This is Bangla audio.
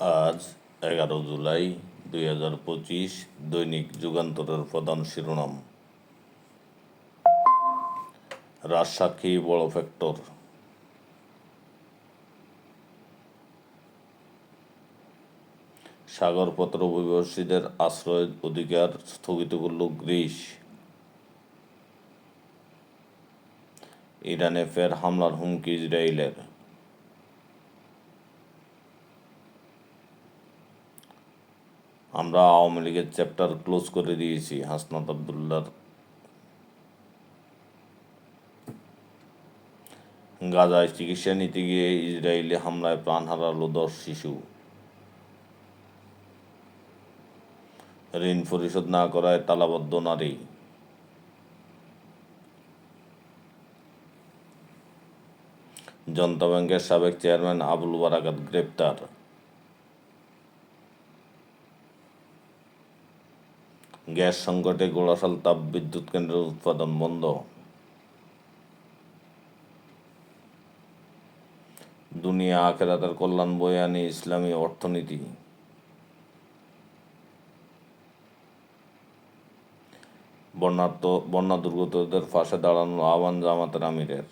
আজ এগারো জুলাই দুই হাজার পঁচিশ দৈনিক যুগান্তরের প্রধান শিরোনাম। রাজসাক্ষী বড় ফ্যাক্টর সাগরপত্র অভিবাসীদের আশ্রয় অধিকার স্থগিত করল গ্রিস। ইরানে ফের হামলার হুমকি ইসরায়েলের। আমরা আওয়ামী লীগের চ্যাপ্টার ক্লোজ করে দিয়েছি, হাসনাত আবদুল্লার। গাজায় চিকিৎসা নিতে গিয়ে ইসরায়েলি হামলায় প্রাণ হারালো দশ শিশু। ঋণ পরিশোধ না করায় তালাবদ্ধ নারী। জনতা ব্যাংকের সাবেক চেয়ারম্যান আবুল বারাকাত গ্রেপ্তার। গ্যাস সংকটে গোড়াশাল তাপ বিদ্যুৎ কেন্দ্রের উৎপাদন বন্ধ। দুনিয়া আখেরাতের কল্যাণ বয়ে আনে ইসলামী অর্থনীতি। বন্যার্থ বন্যা দুর্গতদের পাশে দাঁড়ানোর আহ্বান জামাতের আমিরের।